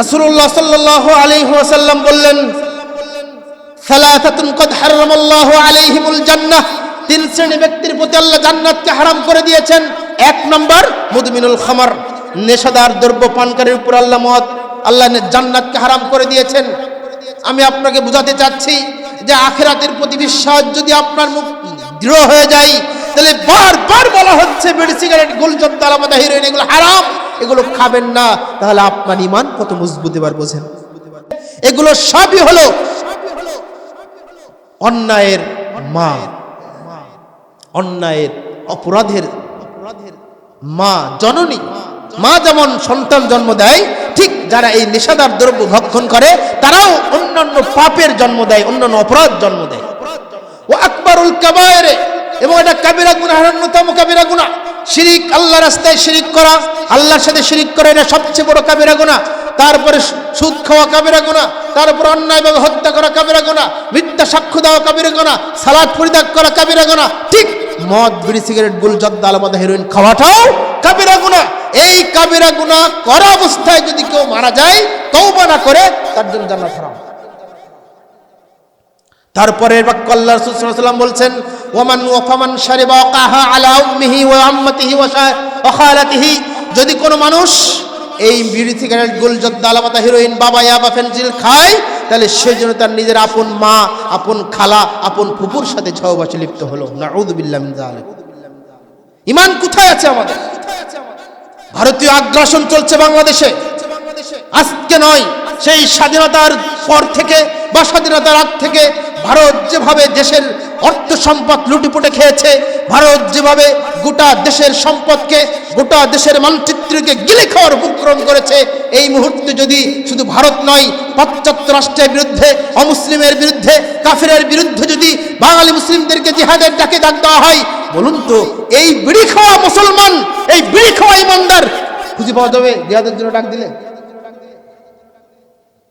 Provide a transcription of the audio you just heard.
রাসূলুল্লাহ সাল্লাল্লাহু আলাইহি ওয়াসাল্লাম বললেন সালাতাতুন কদ হারামাল্লাহু আলাইহিমুল জান্নাহ। তিন শ্রেণি ব্যক্তির প্রতি আল্লাহ জান্নাতকে হারাম করে দিয়েছেন। এক নম্বর, মুদমিনুল খামার। নেশাদার, দ্রব্য পানকারীর উপর আল্লাহ মত, আল্লাহ জান্নাতকে হারাম করে দিয়েছেন। আমি আপনাকে বুঝাতে চাচ্ছি যে আখেরাতের প্রতি বিশ্বাস যদি আপনার মুখ দৃঢ় হয়ে যায়, তাহলে বারবার বলা হচ্ছে, বিড়ি, সিগারেট, গোলচপ তালামাদা হিরোইন, এগুলো হারাম। এগুলো খাবেন না, তাহলে আপনার ইমান কত মজবুত এবার বোঝেন। এগুলো সবই হলো অন্যায়ের মা, অন্যায়ের অপরাধের অপরাধের মা, জননী। মা যেমন সন্তান জন্ম দেয়, ঠিক যারা এই নেশাদার দ্রব্য ভক্ষণ করে, তারাও অন্যান্য পাপের জন্ম দেয়, অন্যান্য অপরাধ জন্ম দেয়। ও আকবরুল কাবায়রে, এবং এটা কাবিরা গুনাহ, অন্যতম কাবিরা গুনাহ। শিরিক আল্লাহ রাস্তায় শিরিক করা, আল্লাহর সাথে শিরিক করা এটা সবচেয়ে বড় কাবিরা গুনাহ। তারপরে সুদ খাওয়া কাবিরা গুনাহ, তারপর অন্যায়ভাবে হত্যা করা কাবিরা গুনাহ, মিথ্যা সাক্ষ্য দেওয়া কাবিরা গুনাহ, সালাদ পরিত্যাগ করা কাবিরা গুনাহ, ঠিক মদ, বিড়ি, সিগারেট, গুল, জর্দা আলামাদা হেরোইন খাওয়াটাও কাবিরা গুনাহ। এই কাবিরা গুনাহ করা অবস্থায় যদি কেউ মারা যায়, তওবা না করে, তার জন্য জান্নাত হারাম। তারপরে বাক্য আল্লাহ রাসূল সাল্লাল্লাহু আলাইহি বলছেন ওমান ওয়াফামান শারিবা কাহা আলা উম্মিহি ওয়া আম্মাতিহি ওয়া শা- ওয়া খালাতিহি। যদি কোনো মানুষ এই বিড়ি সিগারেট গোলজত দালামাতা হিরোইন বাবা ইয়াবা ফেনজিল খায়, তাহলে সে জন্য তার নিজের আপন মা, আপন খালা, আপন ফুপুর সাথে ঝগবাসে লিপ্ত হলো। নাউযুবিল্লাহ মিন ইমান কোথায় আছে আমাদের? ভারতীয় আগ্রাসন চলছে বাংলাদেশে। আজকে নয়, সেই স্বাধীনতার পর থেকে বা স্বাধীনতার আগ থেকে ভারত যেভাবে দেশের অর্থ সম্পদ লুটিপুটে খেয়েছে, ভারত যেভাবে গোটা দেশের সম্পদকে, গোটা দেশের মানচিত্রকে গিলে খাওয়ার উপক্রম করেছে, এই মুহূর্তে যদি শুধু ভারত নয়, পাশ্চাত্য রাষ্ট্রের বিরুদ্ধে, অমুসলিমের বিরুদ্ধে, কাফিরের বিরুদ্ধে যদি বাঙালি মুসলিমদেরকে জিহাদের ডাকে ডাক দেওয়া হয়, বলুন তো, এই বিড়ি খাওয়া মুসলমান, এই বিড়ি খাওয়া ইমানদার খুঁজে পাওয়া যাবে জিহাদের জন্য ডাক দিলে?